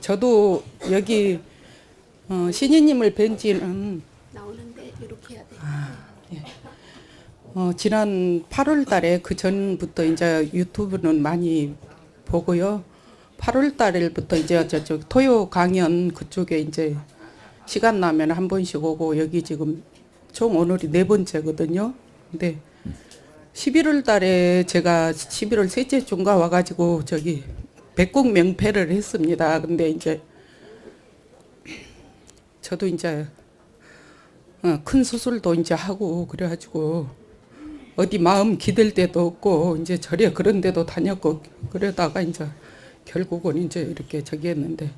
저도 여기 어, 신이님을 뵌 지는 나오는데 이렇게 해야 돼. 어, 지난 8월 달에 그 전부터 이제 유튜브는 많이 보고요. 8월 달부터 이제 저쪽 토요 강연 그쪽에 이제 시간 나면 한 번씩 오고 여기 지금 총 오늘이 네 번째거든요. 근데 11월 달에 제가 11월 셋째 주인가 와가지고 저기 백국 명패를 했습니다. 근데 이제 저도 이제 어, 큰 수술도 이제 하고 그래가지고 어디 마음 기댈 데도 없고 이제 절에 그런 데도 다녔고 그러다가 이제 결국은 이제 이렇게 저기 했는데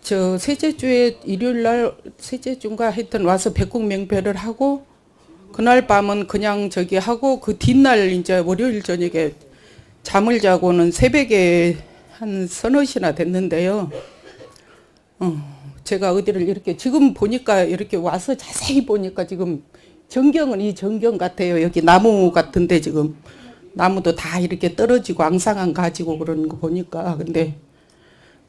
저 셋째 주에 일요일 날 셋째 주인가 하여튼 와서 백국 명패를 하고 그날 밤은 그냥 저기 하고 그 뒷날 이제 월요일 저녁에 잠을 자고는 새벽에 한 서너 시나 됐는데요. 어, 제가 어디를 이렇게 지금 보니까 이렇게 와서 자세히 보니까 지금 전경은 이 전경 같아요. 여기 나무 같은데 지금 나무도 다 이렇게 떨어지고 앙상한 가지고 그러는 거 보니까 근데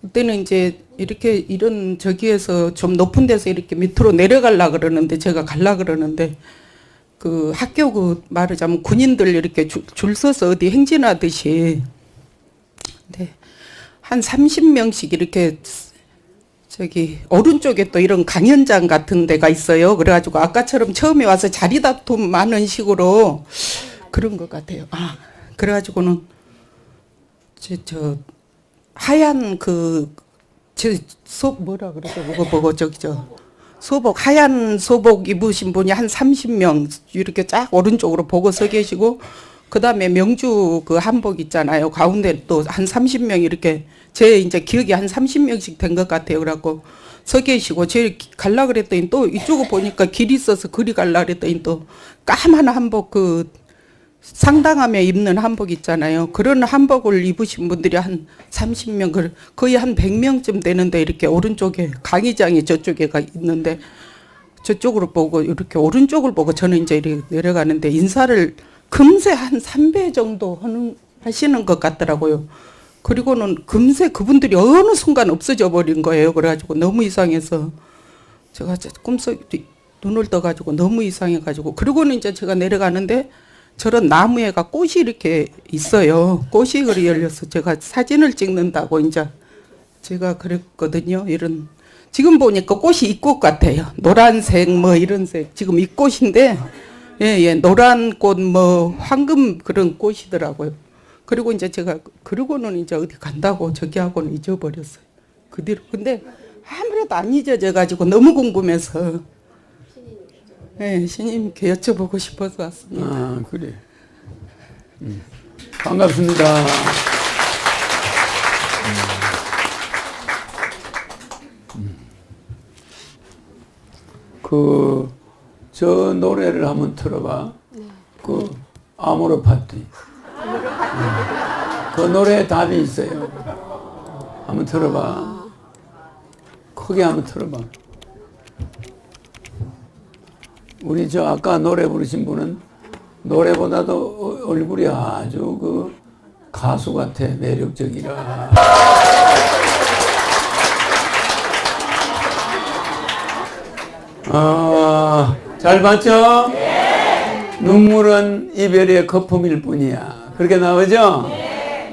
그때는 이제 이렇게 이런 저기에서 좀 높은 데서 이렇게 밑으로 내려갈라 그러는데 제가 갈라 그러는데 그 학교 그 말하자면 군인들 이렇게 줄, 줄 서서 어디 행진하듯이 네. 한 30명씩 이렇게 저기 오른쪽에 또 이런 강연장 같은 데가 있어요. 그래가지고 아까처럼 처음에 와서 자리 다툼 많은 식으로 그런 것 같아요. 아 그래가지고는 저, 저 하얀 그저소 뭐라 그러죠? 그거 보고 저기 저 소복 하얀 소복 입으신 분이 한 30명 이렇게 쫙 오른쪽으로 보고 서 계시고 그다음에 명주 그 한복 있잖아요. 가운데 또 한 30명 이렇게 제 이제 기억이 한 30명씩 된 것 같아요. 그래갖고 서 계시고 제 갈라 그랬더니 또 이쪽을 보니까 길이 있어서 그리 갈라 그랬더니 또 까만 한복 그 상당함에 입는 한복 있잖아요. 그런 한복을 입으신 분들이 한 30명, 그- 거의 한 100명쯤 되는데 이렇게 오른쪽에 강의장이 저쪽에가 있는데 저쪽으로 보고 이렇게 오른쪽을 보고 저는 이제 이렇게 내려가는데 인사를 금세 한 3배 정도 하는, 하시는 것 같더라고요. 그리고는 금세 그분들이 어느 순간 없어져 버린 거예요. 그래가지고 너무 이상해서 제가 저 꿈속 눈을 떠가지고 너무 이상해가지고 그리고는 이제 제가 내려가는데 저런 나무에가 꽃이 이렇게 있어요. 꽃이 그리 열려서 제가 사진을 찍는다고 이제 제가 그랬거든요. 이런 지금 보니까 꽃이 이꽃 같아요. 노란색 뭐 이런 색 지금 이 꽃인데 예예 노란 꽃 뭐 황금 그런 꽃이더라고요. 그리고 이제 제가 그러고는 이제 어디 간다고 저기 하고는 잊어버렸어요. 그 뒤로 근데 아무래도 안 잊어져 가지고 너무 궁금해서 예 신님께 여쭤보고 싶어서 왔습니다. 아 그래. 음. 반갑습니다. 그저 노래를 한번 틀어봐. 그 아모르 파티. 그 노래에 답이 있어요. 한번 틀어봐. 크게 한번 틀어봐. 우리 저 아까 노래 부르신 분은 노래보다도 어- 얼굴이 아주 그 가수 같아 매력적이라. 아, 잘 봤죠? 눈물은 이별의 거품일 뿐이야. 그렇게 나오죠?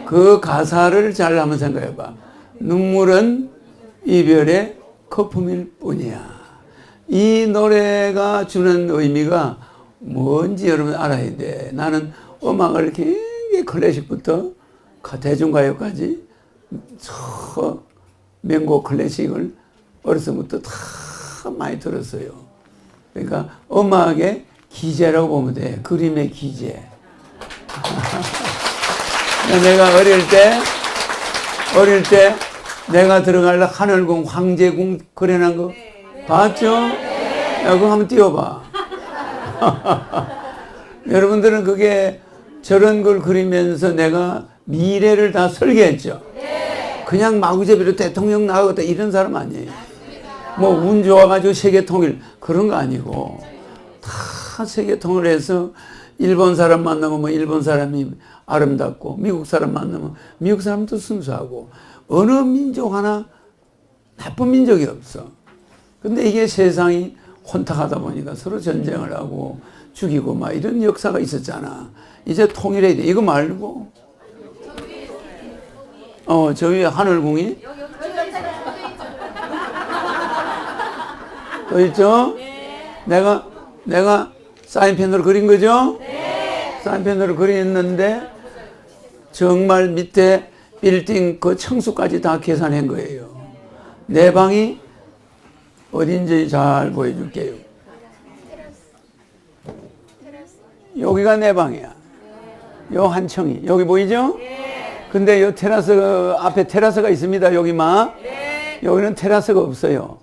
그 가사를 잘 한번 생각해봐. 눈물은 이별의 거품일 뿐이야. 이 노래가 주는 의미가 뭔지 여러분 알아야 돼. 나는 음악을 굉장히 클래식부터 가- 대중가요까지 저 명곡 클래식을 어려서부터 다 많이 들었어요. 그러니까 음악의 기재라고 보면 돼. 그림의 기재. 내가 어릴 때, 어릴 때 내가 들어갈라 하늘궁, 황제궁 그려놓은 거 봤죠? 야, 그거 한번 띄워봐. 여러분들은 그게 저런 걸 그리면서 내가 미래를 다 설계했죠. 그냥 마구잡이로 대통령 나가겠다 이런 사람 아니에요. 뭐 운 좋아가지고 세계 통일 그런 거 아니고 다 세계 통일해서 일본 사람 만나면 뭐 일본 사람이 아름답고 미국 사람 만나면 미국 사람도 순수하고 어느 민족 하나 나쁜 민족이 없어. 근데 이게 세상이 혼탁하다 보니까 서로 전쟁을 하고 죽이고 막 이런 역사가 있었잖아. 이제 통일해야 돼. 이거 말고. 어, 저 위에 하늘궁이. 또 있죠? 내가, 내가 사인펜으로 그린 거죠? 사인펜으로 그렸는데, 정말 밑에 빌딩 그 청수까지 다 계산한 거예요. 내 방이 어딘지 잘 보여줄게요. 여기가 내 방이야. 요한 층이. 여기 보이죠? 근데 요 테라스, 앞에 테라스가 있습니다. 여기만. 여기는 테라스가 없어요.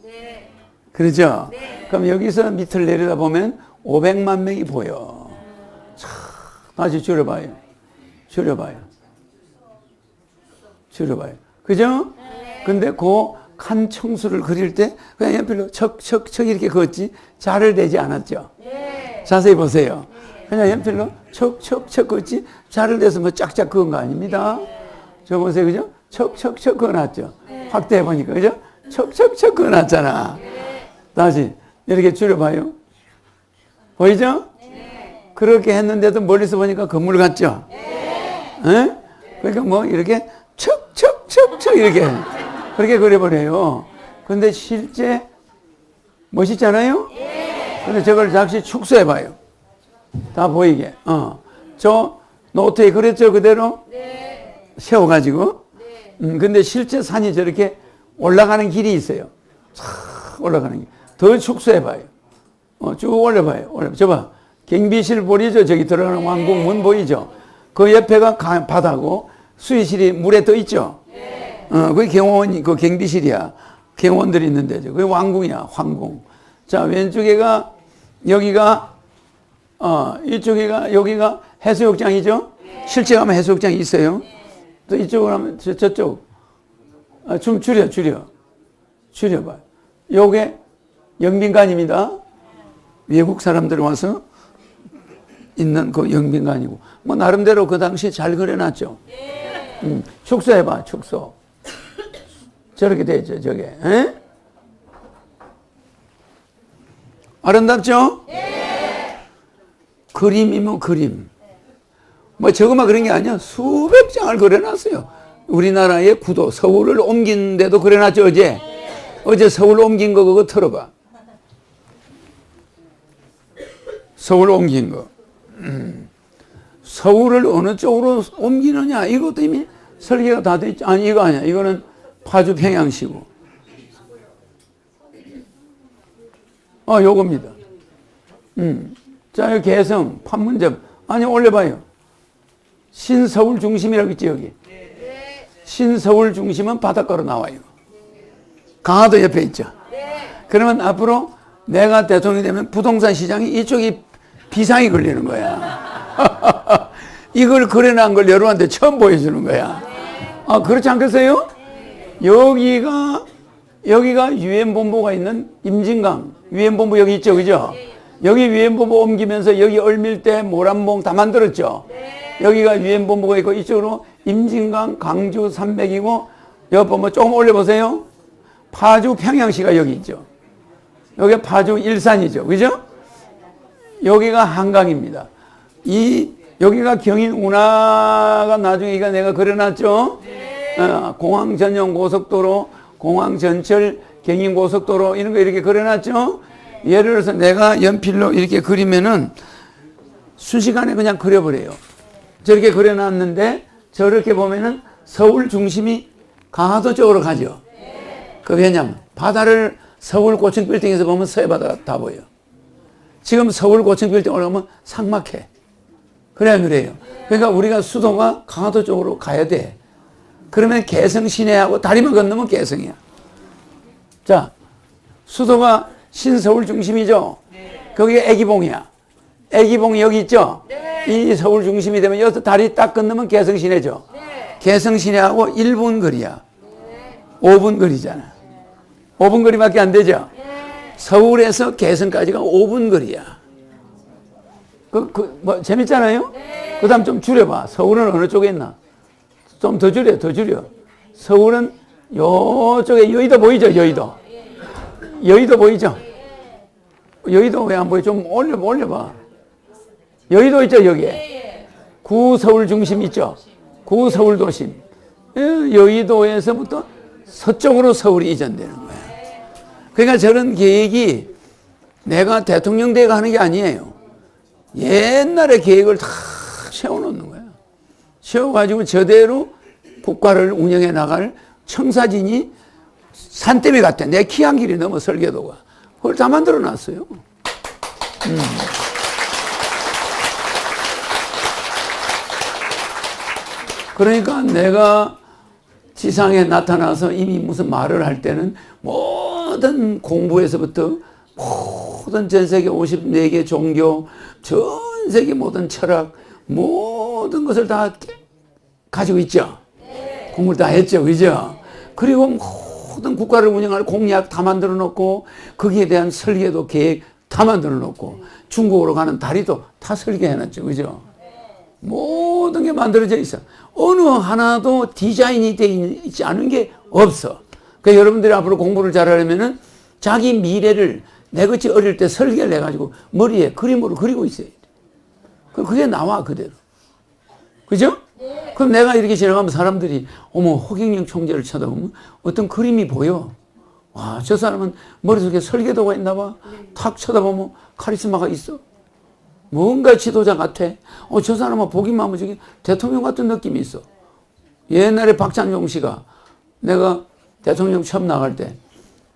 그러죠? 그럼 여기서 밑을 내려다 보면 500만 명이 보여. 참, 다시 줄여봐요. 줄여봐요. 줄여봐요. 그죠? 근데 그 칸 청수를 그릴 때 그냥 연필로 척척척 이렇게 그었지 자를 대지 않았죠. 자세히 보세요. 그냥 연필로 척척척 그었지 자를 대서 뭐 짝짝 그은 거 아닙니다. 저 보세요. 그죠? 척척척 그어놨죠. 확대해 보니까 그죠? 척척척 그어놨잖아. 다시 이렇게 줄여봐요. 보이죠? 그렇게 했는데도 멀리서 보니까 건물 같죠? 예? 그러니까 뭐 이렇게 척척척척 이렇게 그렇게 그려버려요. 근데 실제 멋있잖아요? 근데 저걸 잠시 축소해봐요. 다 보이게. 어. 저 노트에 그렸죠, 그대로? 세워가지고. 음, 근데 실제 산이 저렇게 올라가는 길이 있어요. 촥 올라가는 길. 더 축소해봐요. 어, 쭉 올려봐요. 올려. 저봐. 경비실 보이죠? 저기 들어가는 왕궁 문 보이죠? 그 옆에가 가- 바다고 수의실이 물에 떠 있죠? 어, 그게 경호원, 그 경비실이야. 경호원들이 있는데, 그게 왕궁이야, 황궁. 자, 왼쪽에가, 여기가, 어, 이쪽에가, 여기가 해수욕장이죠? 실제 가면 해수욕장이 있어요. 또 이쪽으로 하면 저, 저쪽. 아, 좀 줄여, 줄여. 줄여봐. 요게 영빈관입니다. 외국 사람들 와서 있는 그 영빈관이고. 뭐, 나름대로 그 당시에 잘 그려놨죠. 음, 축소해봐, 축소. 저렇게 돼 있죠, 저게. 에? 아름답죠? 그림이면 그림. 뭐 저거만 그런 게 아니야. 수백 장을 그려놨어요. 우리나라의 구도, 서울을 옮긴 데도 그려놨죠, 어제. 어제 서울 옮긴 거 그거 털어봐. 서울 옮긴 거. 음. 서울을 어느 쪽으로 옮기느냐, 이것도 이미 설계가 다돼 있죠. 아니, 이거 아니야. 이거는 파주 평양시고. 어, 요겁니다. 음. 자, 여기 개성, 판문점. 아니, 올려봐요. 신서울 중심이라고 있지, 여기. 신서울 중심은 바닷가로 나와요. 강화도 옆에 있죠. 그러면 앞으로 내가 대통령이 되면 부동산 시장이 이쪽이 비상이 걸리는 거야. 이걸 그려놓은 걸 여러분한테 처음 보여주는 거야. 아, 그렇지 않겠어요? 여기가, 여기가 유엔 본부가 있는 임진강. 유엔 본부 여기 있죠, 그죠? 여기 유엔 본부 옮기면서 여기 얼밀대, 모란봉 다 만들었죠? 여기가 유엔 본부가 있고 이쪽으로 임진강, 강주 산맥이고, 여기 보면 조금 올려 보세요. 파주 평양시가 여기 있죠. 여기 파주 일산이죠. 그죠? 여기가 한강입니다. 이 여기가 경인 운하가 나중에 이가 내가 그려놨죠. 어, 공항 전용 고속도로, 공항 전철 경인 고속도로 이런 거 이렇게 그려놨죠. 예를 들어서 내가 연필로 이렇게 그리면은 순식간에 그냥 그려버려요. 저렇게 그려놨는데 저렇게 보면은 서울 중심이 강화도 쪽으로 가죠. 그 왜냐면 바다를 서울 고층 빌딩에서 보면 서해바다가 다 보여. 지금 서울 고층 빌딩 올라가면 삭막해. 그래 그래요. 그러니까 우리가 수도가 강화도 쪽으로 가야 돼. 그러면 개성 시내하고 다리만 건너면 개성이야. 자, 수도가 신서울 중심이죠. 거기가 애기봉이야. 애기봉 여기 있죠. 이 서울 중심이 되면 여기서 다리 딱 건너면 개성 시내죠. 개성 시내하고 1분 거리야. 5분 거리잖아. 5분 거리밖에 안 되죠. 서울에서 개성까지가 5분 거리야. 그, 그, 뭐, 재밌잖아요? 그 다음 좀 줄여봐. 서울은 어느 쪽에 있나? 좀 더 줄여, 더 줄여. 서울은 요쪽에 여의도 보이죠, 여의도? 여의도 보이죠? 여의도 왜 안 보여? 좀 올려, 올려봐. 여의도 있죠, 여기에? 구서울 중심 있죠? 구서울 도심. 예, 여의도에서부터 서쪽으로 서울이 이전되는 거야. 그러니까 저런 계획이 내가 대통령 되가 하는 게 아니에요. 옛날에 계획을 다 세워놓는 거야. 세워가지고 저대로 국가를 운영해 나갈 청사진이 산더미 같아. 내 키 한 길이 넘어 설계도가. 그걸 다 만들어 놨어요. 음. 그러니까 내가 지상에 나타나서 이미 무슨 말을 할 때는 모든 공부에서부터 모든 전 세계 54개 종교, 전 세계 모든 철학, 모든 것을 다 가지고 있죠. 공부를 다 했죠. 그죠? 그리고 모든 국가를 운영할 공약 다 만들어 놓고 거기에 대한 설계도 계획 다 만들어 놓고 중국으로 가는 다리도 다 설계해 놨죠. 그죠? 모든 게 만들어져 있어. 어느 하나도 디자인이 되어 있지 않은 게 없어. 그러니까 여러분들이 앞으로 공부를 잘하려면은 자기 미래를 내같이 어릴 때 설계를 해가지고 머리에 그림으로 그리고 있어야 돼. 그게 나와, 그대로. 그죠? 그럼 내가 이렇게 지나가면 사람들이 어머, 허경영 총재를 쳐다보면 어떤 그림이 보여. 와, 저 사람은 머릿속에 설계도가 있나 봐. 탁 쳐다보면 카리스마가 있어. 뭔가 지도자 같아. 어, 저 사람은 보기만 하면 저기 대통령 같은 느낌이 있어. 옛날에 박찬종 씨가 내가 대통령 처음 나갈 때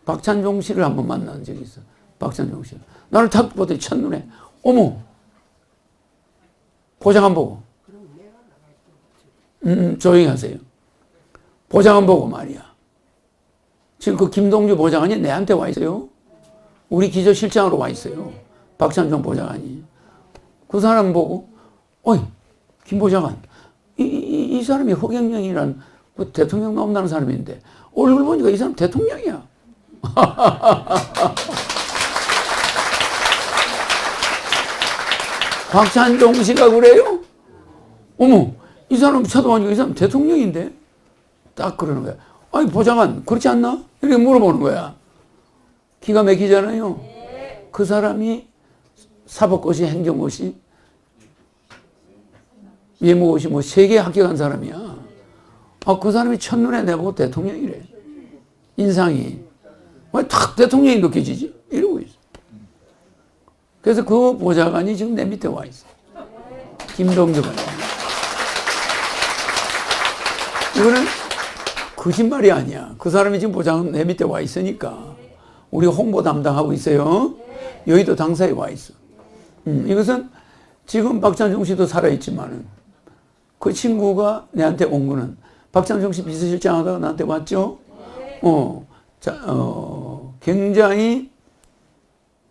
박찬종 씨를 한번 만난 적이 있어. 박찬종 씨. 나를 탁 보더니 첫눈에, 어머! 보장 안 보고. 음, 음, 조용히 하세요. 보장 안 보고 말이야. 지금 그 김동주 보좌관이 내한테 와 있어요. 우리 기조실장으로 와 있어요. 박찬종 보좌관이. 그 사람 보고, 어이, 김 보좌관, 이, 이, 이 사람이 허경영이란 그 대통령 나온다는 사람인데, 얼굴 보니까 이 사람 대통령이야. 박찬종 씨가 그래요? 어머, 이 사람 쳐다보니까 이 사람 대통령인데? 딱 그러는 거야. 아니, 보좌관, 그렇지 않나? 이렇게 물어보는 거야. 기가 막히잖아요. 그 사람이 사법고시, 행정고시, 예무고시 뭐 세 개 합격한 사람이야. 아, 그 사람이 첫눈에 내보고 대통령이래. 인상이. 왜 탁 대통령이 느껴지지? 이러고 있어. 그래서 그 보좌관이 지금 내 밑에 와 있어. 김동주 관 이거는 거짓말이 아니야. 그 사람이 지금 보좌관 내 밑에 와 있으니까. 우리 홍보 담당하고 있어요. 여의도 당사에 와 있어. 음, 이것은 지금 박찬종 씨도 살아있지만은 그 친구가 내한테 온 거는 박찬종 씨 비서실장 하다가 나한테 왔죠? 어, 자, 어, 굉장히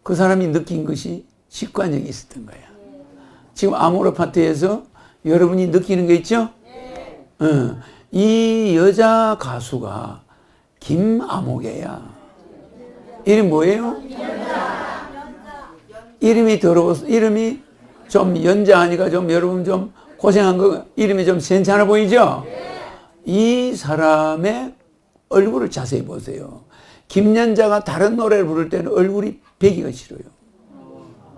그 사람이 느낀 것이 직관력이 있었던 거야. 지금 아모르 파트에서 여러분이 느끼는 게 있죠? 어, 이 여자 가수가 김아목이야. 이름 뭐예요? 이름이 더러워서, 이름이 좀 연자하니까 좀 여러분 좀 고생한 거, 이름이 좀 괜찮아 보이죠? 이 사람의 얼굴을 자세히 보세요. 김연자가 다른 노래를 부를 때는 얼굴이 배기가 싫어요.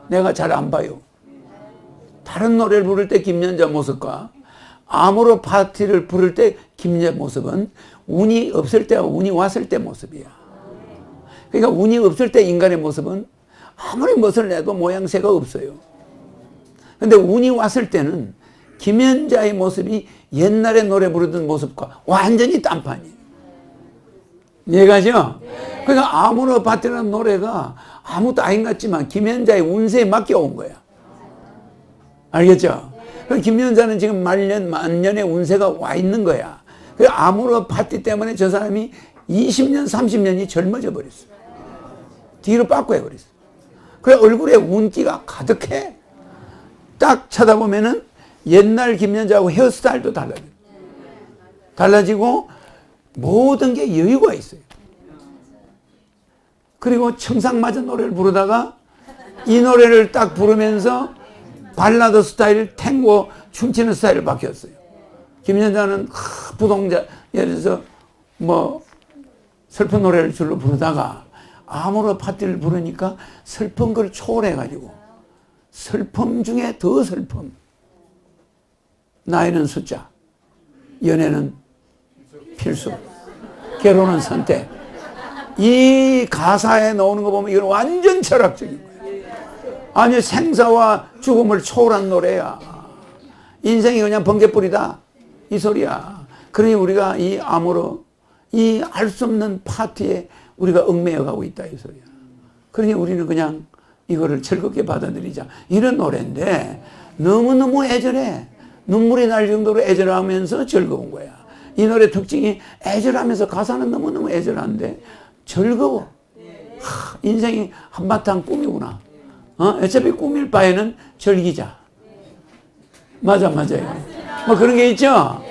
내가 잘 안 봐요. 다른 노래를 부를 때 김연자 모습과 아모르 파티를 부를 때 김연자 모습은 운이 없을 때와 운이 왔을 때 모습이야. 그러니까 운이 없을 때 인간의 모습은 아무리 멋을 내도 모양새가 없어요. 근데 운이 왔을 때는 김연자의 모습이 옛날에 노래 부르던 모습과 완전히 딴판이에요. 이해가죠? 그러니까 아무나 밭이라는 노래가 아무도 아닌 것 같지만 김연자의 운세에 맡겨온 거야. 알겠죠? 그 김연자는 지금 말년, 만년의 운세가 와 있는 거야. 그 아무로 파티 때문에 저 사람이 20년, 30년이 젊어져 버렸어. 뒤로 빠꾸해 버렸어. 그래, 얼굴에 운기가 가득해. 딱 쳐다보면은 옛날 김연자하고 헤어스타일도 달라져. 달라지고 모든 게 여유가 있어요. 그리고 청상맞은 노래를 부르다가 이 노래를 딱 부르면서 발라드 스타일, 탱고 춤추는 스타일로 바뀌었어요. 김연자는 하, 부동자 예를 들어서 뭐 슬픈 노래를 줄로 부르다가 아무로 파티를 부르니까 슬픈 걸 초월해가지고 슬픔 중에 더 슬픔. 나이는 숫자, 연애는 필수, 결혼은 선택. 이 가사에 나오는 거 보면 이건 완전 철학적인 거예요. 아니 생사와 죽음을 초월한 노래야. 인생이 그냥 번개불이다. 이 소리야. 그러니 우리가 이 암으로 이 알 수 없는 파티에 우리가 얽매여 가고 있다 이 소리야. 그러니 우리는 그냥 이거를 즐겁게 받아들이자. 이런 노래인데 너무너무 애절해. 눈물이 날 정도로 애절하면서 즐거운 거야. 이 노래 특징이 애절하면서 가사는 너무너무 애절한데 즐거워. 하, 인생이 한바탕 꿈이구나. 어? 어차피 꿈일 바에는 즐기자. 맞아, 맞아요. 뭐 그런 게 있죠?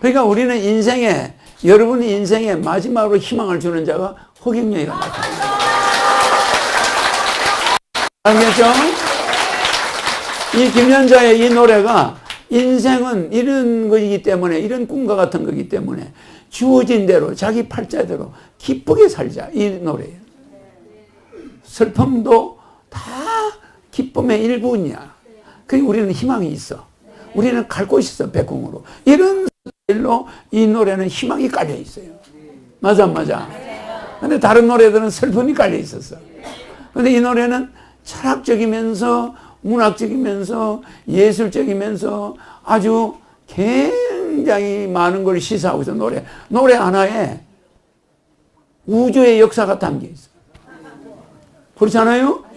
그러니까 우리는 인생에, 여러분 인생에 마지막으로 희망을 주는 자가 허경영이가 나타납니다. 알겠죠? 이 김연자의 이 노래가 인생은 이런 것이기 때문에, 이런 꿈과 같은 거기 때문에 주어진 대로, 자기 팔자대로 기쁘게 살자. 이 노래예요. 슬픔도 다 기쁨의 일부냐. 그 우리는 희망이 있어. 우리는 갈 곳이 있어, 백궁으로. 이런 스타일로 이 노래는 희망이 깔려 있어요. 맞아, 맞아. 근데 다른 노래들은 슬픔이 깔려 있었어. 근데 이 노래는 철학적이면서 문학적이면서 예술적이면서 아주 굉장히 많은 걸 시사하고 있어, 노래. 노래 하나에 우주의 역사가 담겨 있어. 그렇지 않아요?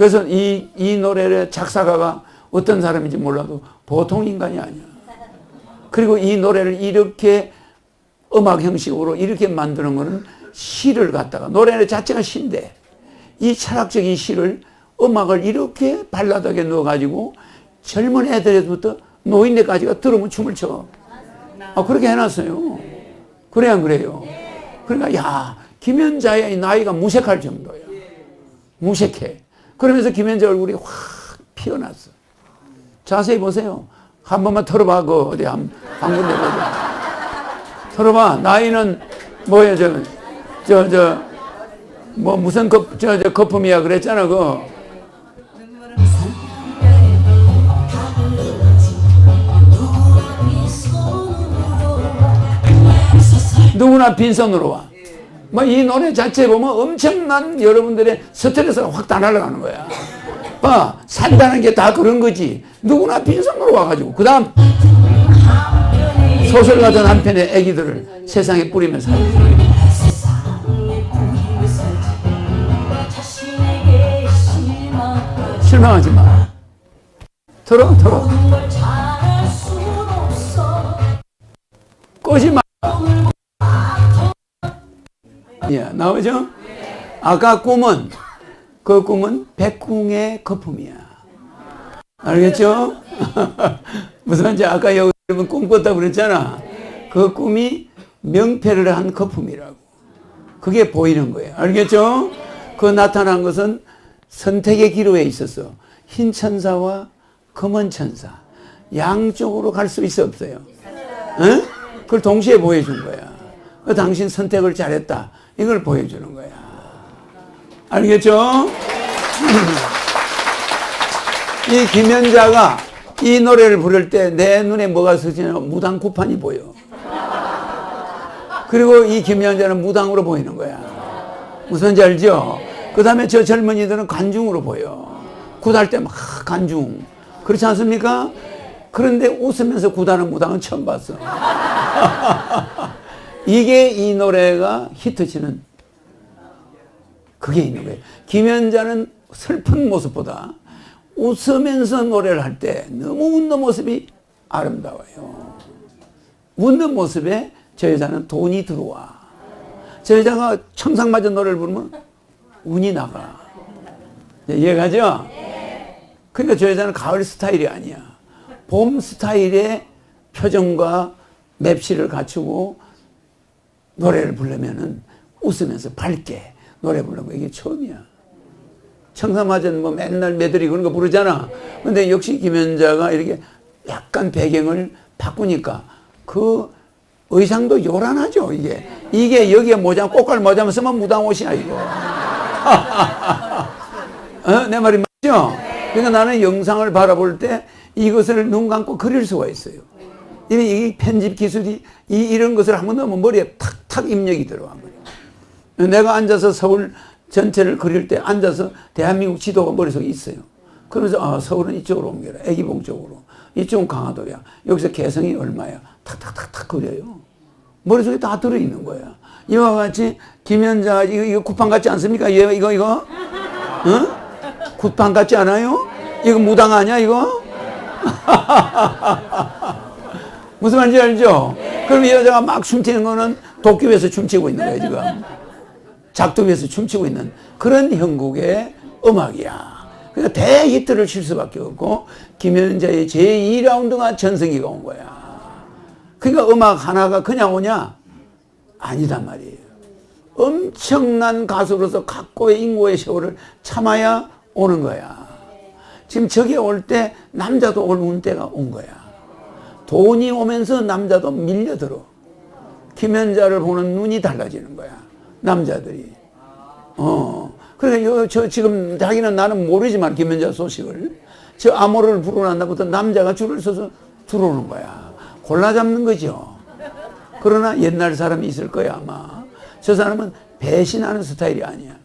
그래서 이, 이 노래의 작사가가 어떤 사람인지 몰라도 보통 인간이 아니야. 그리고 이 노래를 이렇게 음악 형식으로 이렇게 만드는 거는 시를 갖다가 노래 자체가 시인데 이 철학적인 시를 음악을 이렇게 발라드하게 넣어가지고 젊은 애들부터 노인네까지가 들으면 춤을 춰. 아, 그렇게 해놨어요. 그래, 안 그래요? 그러니까, 야, 김연자의 나이가 무색할 정도야. 무색해. 그러면서 김연자 얼굴이 확 피어났어. 자세히 보세요. 한 번만 털어봐, 그, 어디, 한, 한 군데 보자. 털어봐. 나이는, 뭐야, 저, 저, 저, 뭐, 무슨 거, 저, 저, 거품이야, 그랬잖아, 그. 누구나 빈손으로 와. 뭐 이 노래 자체 보면 엄청난 여러분들의 스트레스가 확 다 날아가는 거야. 봐, 산다는 게 다 그런 거지. 누구나 빈손으로 와가지고. 그 다음, 소설 같은 한 편의 애기들을 세상에 뿌리면서 살고. 실망하지 마. 들어, 들어. 꼬지 마. 나오죠? 아까 꿈은, 그 꿈은 백궁의 거품이야. 알겠죠? 무슨 말인지 아까 여러분 꿈 꿨다고 그랬잖아. 그 꿈이 명패를 한 거품이라고. 그게 보이는 거예요. 알겠죠? 그 나타난 것은 선택의 기로에 있어서 흰 천사와 검은 천사 양쪽으로 갈 수 있어 없어요. 응? 그걸 동시에 보여준 거야. 그 당신 선택을 잘했다. 이걸 보여주는 거야. 알겠죠? 이 김연자가 이 노래를 부를 때 내 눈에 뭐가 스치냐 무당 구판이 보여. 그리고 이 김연자는 무당으로 보이는 거야. 무슨지 알죠? 그 다음에 저 젊은이들은 관중으로 보여. 굿할 때막 관중. 그렇지 않습니까? 그런데 웃으면서 굿하는 무당은 처음 봤어. 이게 이 노래가 히트치는 그게 있는 거예요. 김연자는 슬픈 모습보다 웃으면서 노래를 할 때 너무 웃는 모습이 아름다워요. 웃는 모습에 저 여자는 돈이 들어와. 저 여자가 청상맞은 노래를 부르면 운이 나가. 이해가죠? 그러니까 저 여자는 가을 스타일이 아니야. 봄 스타일의 표정과 맵시를 갖추고 노래를 부르면은 웃으면서 밝게 노래 부르는 거 이게 처음이야. 청사마전 뭐 맨날 매들이 그런 거 부르잖아. 근데 역시 김연자가 이렇게 약간 배경을 바꾸니까 그 의상도 요란하죠, 이게. 이게 여기에 모자, 꽃갈 모자만 쓰면 무당 옷이야, 이거. 어? 내 말이 맞죠? 그러니까 나는 영상을 바라볼 때 이것을 눈 감고 그릴 수가 있어요. 이 편집 기술이 이, 이런 것을 한번 넣으면 머리에 탁탁 입력이 들어간 거예요. 내가 앉아서 서울 전체를 그릴 때 앉아서 대한민국 지도가 머릿속에 있어요. 그러면서 아, 서울은 이쪽으로 옮겨라. 애기봉 쪽으로. 이쪽은 강화도야. 여기서 개성이 얼마야. 탁탁탁탁 그려요. 머릿속에 다 들어있는 거야. 이와 같이 김현자 이거, 이거 쿠팡 같지 않습니까? 이거 이거 이거? 어? 쿠팡 같지 않아요? 이거 무당 아니야 이거? 무슨 말인지 알죠? 그럼 이 여자가 막 춤추는 거는 도쿄에서 춤추고 있는 거예요 지금. 작두에서 춤추고 있는 그런 형국의 음악이야. 그러니까 대히트를 칠 수밖에 없고 김현자의 제2라운드가 전성기가 온 거야. 그러니까 음악 하나가 그냥 오냐? 아니단 말이에요. 엄청난 가수로서 각고의 인고의 세월을 참아야 오는 거야. 지금 저게 올 때 남자도 올 운때가 온 거야. 돈이 오면서 남자도 밀려들어. 김현자를 보는 눈이 달라지는 거야. 남자들이. 어. 그래, 요, 저, 지금, 자기는 나는 모르지만, 김현자 소식을. 저 암호를 부르고 난 다음부터 남자가 줄을 서서 들어오는 거야. 골라 잡는 거죠. 그러나 옛날 사람이 있을 거야, 아마. 저 사람은 배신하는 스타일이 아니야.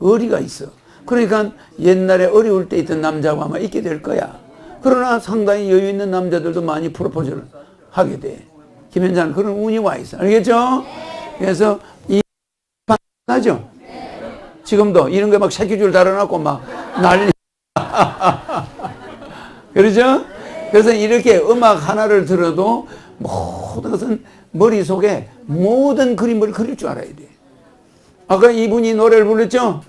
의리가 있어. 그러니까 옛날에 어려울 때 있던 남자가 아마 있게 될 거야. 그러나 상당히 여유 있는 남자들도 많이 프로포즈를 하게 돼. 김현자는 그런 운이 와 있어. 알겠죠? 그래서 이 하죠. 지금도 이런 거 막 새끼줄 달아놓고 막 난리. 그러죠? 그래서 이렇게 음악 하나를 들어도 모든 것은 머릿속에 모든 그림을 그릴 줄 알아야 돼. 아까 이분이 노래를 불렀죠?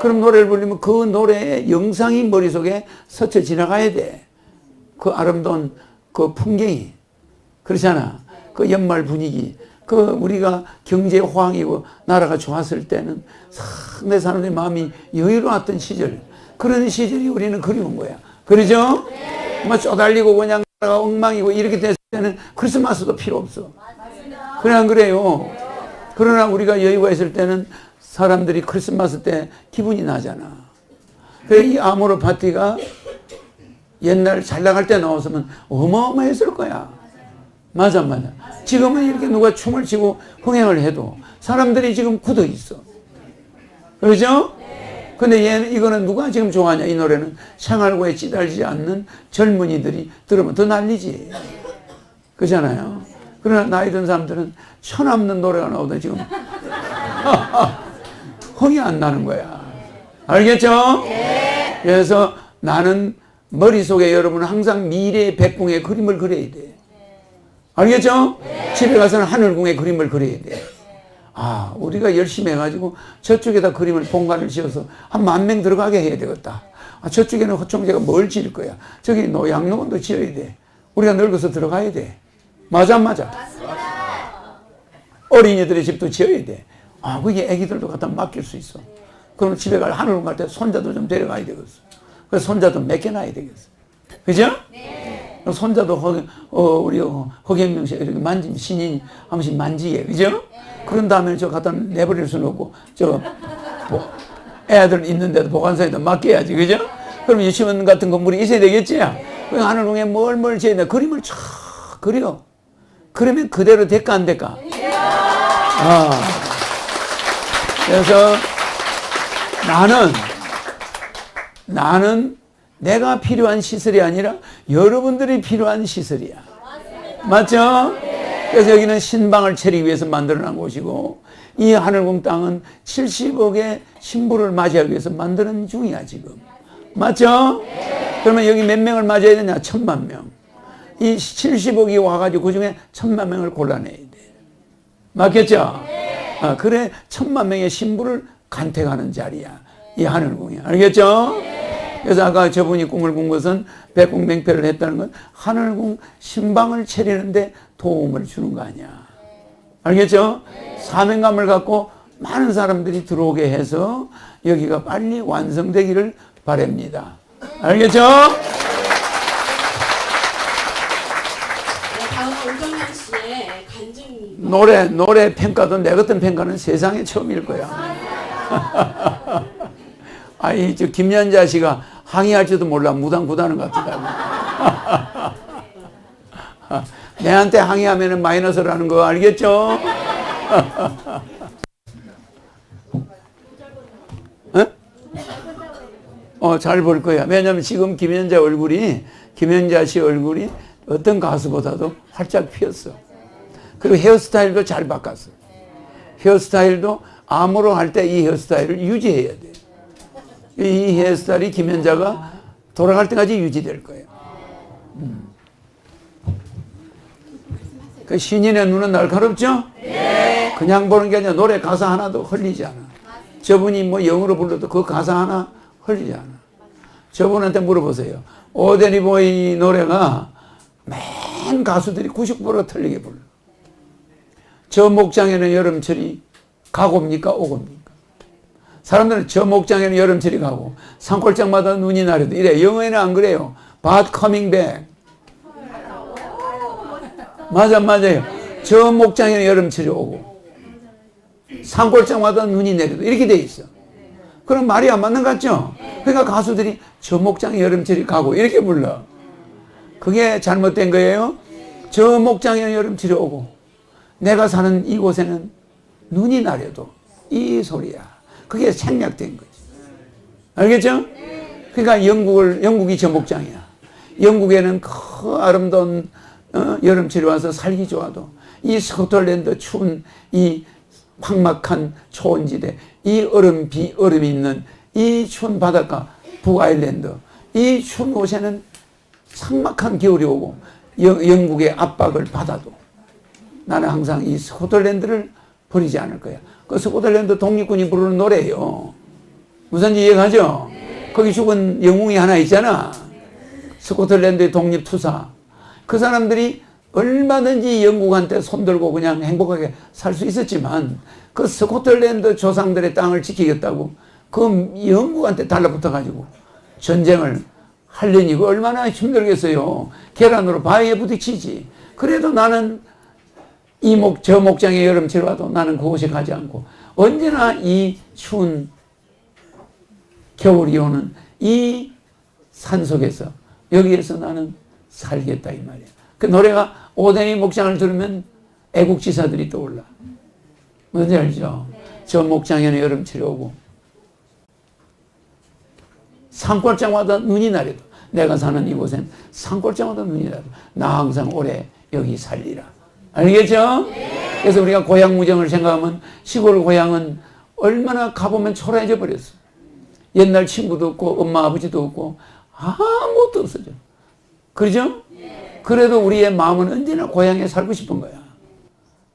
그럼 노래를 부르면 그 노래의 영상이 머릿속에 스쳐 지나가야 돼. 그 아름다운 그 풍경이. 그렇잖아. 그 연말 분위기. 그 우리가 경제 호황이고 나라가 좋았을 때는 상당히 사람들의 마음이 여유로웠던 시절. 그런 시절이 우리는 그리운 거야. 그러죠? 뭐 쪼달리고 그냥 나라가 엉망이고 이렇게 됐을 때는 크리스마스도 필요 없어. 그래 안 그래요? 그러나 우리가 여유가 있을 때는 사람들이 크리스마스 때 기분이 나잖아. 그래 이 아모르 파티가 옛날 잘 나갈 때 나왔으면 어마어마했을 거야. 맞아, 맞아. 지금은 이렇게 누가 춤을 추고 흥행을 해도 사람들이 지금 굳어 있어. 그러죠? 근데 얘는 이거는 누가 지금 좋아하냐? 이 노래는 생활고에 찌달리지 않는 젊은이들이 들으면 더 난리지. 그잖아요. 그러나 나이 든 사람들은 천없는 노래가 나오다 지금 흥이 안 나는 거야. 알겠죠? 그래서 나는 머릿속에 여러분 항상 미래의 백궁의 그림을 그려야 돼. 알겠죠? 집에 가서는 하늘궁의 그림을 그려야 돼. 아, 우리가 열심히 해가지고 저쪽에다 그림을 본관을 지어서 한 만 명 들어가게 해야 되겠다. 아, 저쪽에는 호총재가 뭘 지을 거야? 저기 노양로원도 지어야 돼. 우리가 늙어서 들어가야 돼. 맞아, 안 맞아? 어린이들의 집도 지어야 돼. 아, 그게 애기들도 갖다 맡길 수 있어. 그럼 집에 갈 하늘궁 갈 때 손자도 좀 데려가야 되겠어. 그래서 손자도 맡겨놔야 되겠어. 그죠? 네. 손자도 허, 어, 우리 어, 허경명 씨 이렇게 만지면 신인이 한 번씩 만지게. 그죠? 그런 다음에 저 갖다 내버릴 수는 없고, 저, 뭐, 애들 있는데도 보관소에다 맡겨야지. 그죠? 그럼 유치원 같은 건물이 있어야 되겠지? 그 하늘궁에 뭘뭘 지어야 돼? 그림을 쫙 그려. 그러면 그대로 될까 안 될까? 아. 그래서 나는 나는 내가 필요한 시설이 아니라 여러분들이 필요한 시설이야. 맞죠? 그래서 여기는 신방을 차리기 위해서 만들어 놓은 곳이고 이 하늘궁 땅은 70억의 신부를 맞이하기 위해서 만드는 중이야 지금. 맞죠? 그러면 여기 몇 명을 맞아야 되냐? 천만 명. 이 70억이 와가지고 그 중에 천만 명을 골라내야 돼. 맞겠죠? 아, 그래 천만 명의 신부를 간택하는 자리야. 이 하늘궁이. 알겠죠? 그래서 아까 저분이 꿈을 꾼 것은 백궁맹패를 했다는 건 하늘궁 신방을 차리는데 도움을 주는 거 아니야. 알겠죠? 사명감을 갖고 많은 사람들이 들어오게 해서 여기가 빨리 완성되기를 바랍니다. 알겠죠? 네, 노래 노래 평가도 내 같은 평가는 세상에 처음일 거야. 아이 저 김연자 씨가 항의할지도 몰라 무당 구다는 것 같다. 내한테 항의하면은 마이너스라는 거 알겠죠? 어, 잘 볼 거야. 왜냐면 지금 김연자 얼굴이, 김연자 씨 얼굴이 어떤 가수보다도 활짝 피었어. 그리고 헤어스타일도 잘 바꿨어. 헤어스타일도 암으로 할 때 이 헤어스타일을 유지해야 돼. 이 헤어스타일이 김연자가 돌아갈 때까지 유지될 거예요. 음. 그 신인의 눈은 날카롭죠? 그냥 보는 게 아니라 노래 가사 하나도 흘리지 않아. 저분이 뭐 영어로 불러도 그 가사 하나 흘리지 않아. 저분한테 물어보세요. 오데니 보이 노래가 맨 가수들이 90% 틀리게 불러. 저 목장에는 여름철이 가고입니까? 오고입니까? 사람들은 저 목장에는 여름철이 가고 산골장마다 눈이 나려도 이래. 영어에는 안 그래요. But coming back. 맞아, 맞아요. 저 목장에는 여름철이 오고 산골장마다 눈이 내려도 이렇게 돼 있어. 그럼 말이 안 맞는 것 같죠? 그러니까 가수들이 저 목장에 여름철이 가고 이렇게 불러. 그게 잘못된 거예요. 저 목장에 여름철이 오고 내가 사는 이곳에는 눈이 나려도 이 소리야. 그게 생략된 거지. 알겠죠? 그러니까 영국을 영국이 저 목장이야. 영국에는 그 아름다운 어, 여름철이 와서 살기 좋아도 이 스코틀랜드 추운 이 황막한 초원지대, 이 얼음 비 얼음이 있는 이 추운 바닷가 북아일랜드, 이 추운 곳에는 삭막한 겨울이 오고 영, 영국의 압박을 받아도 나는 항상 이 스코틀랜드를 버리지 않을 거야. 그 스코틀랜드 독립군이 부르는 노래예요. 무슨지 이해가죠? 거기 죽은 영웅이 하나 있잖아. 스코틀랜드의 독립투사. 그 사람들이 얼마든지 영국한테 손들고 그냥 행복하게 살 수 있었지만 그 스코틀랜드 조상들의 땅을 지키겠다고 그 영국한테 달라붙어 가지고 전쟁을 하려니 그 얼마나 힘들겠어요. 계란으로 바위에 부딪히지. 그래도 나는 이 목, 저 목장에 여름철 와도 나는 그곳에 가지 않고 언제나 이 추운 겨울이 오는 이 산 속에서 여기에서 나는 살겠다 이 말이야. 그 노래가 오데니 목장을 들으면 애국지사들이 떠올라. 뭔지 알죠? 저 목장에는 여름철이 오고 산골장마다 눈이 나려도 내가 사는 이곳엔 산골장마다 눈이 나도 나 항상 오래 여기 살리라. 알겠죠? 그래서 우리가 고향 무정을 생각하면 시골 고향은 얼마나 가보면 초라해져 버렸어. 옛날 친구도 없고 엄마 아버지도 없고 아무것도 없어져. 그러죠? 그래도 우리의 마음은 언제나 고향에 살고 싶은 거야.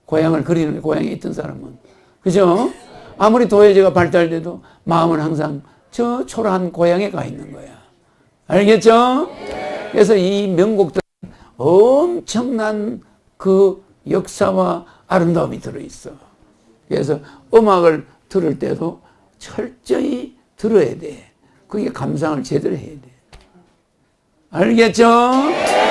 고향을 그리는 고향에 있던 사람은. 그죠? 아무리 도예제가 발달돼도 마음은 항상 저 초라한 고향에 가 있는 거야. 알겠죠? 그래서 이 명곡들은 엄청난 그 역사와 아름다움이 들어있어. 그래서 음악을 들을 때도 철저히 들어야 돼. 그게 감상을 제대로 해야 돼. 알겠죠?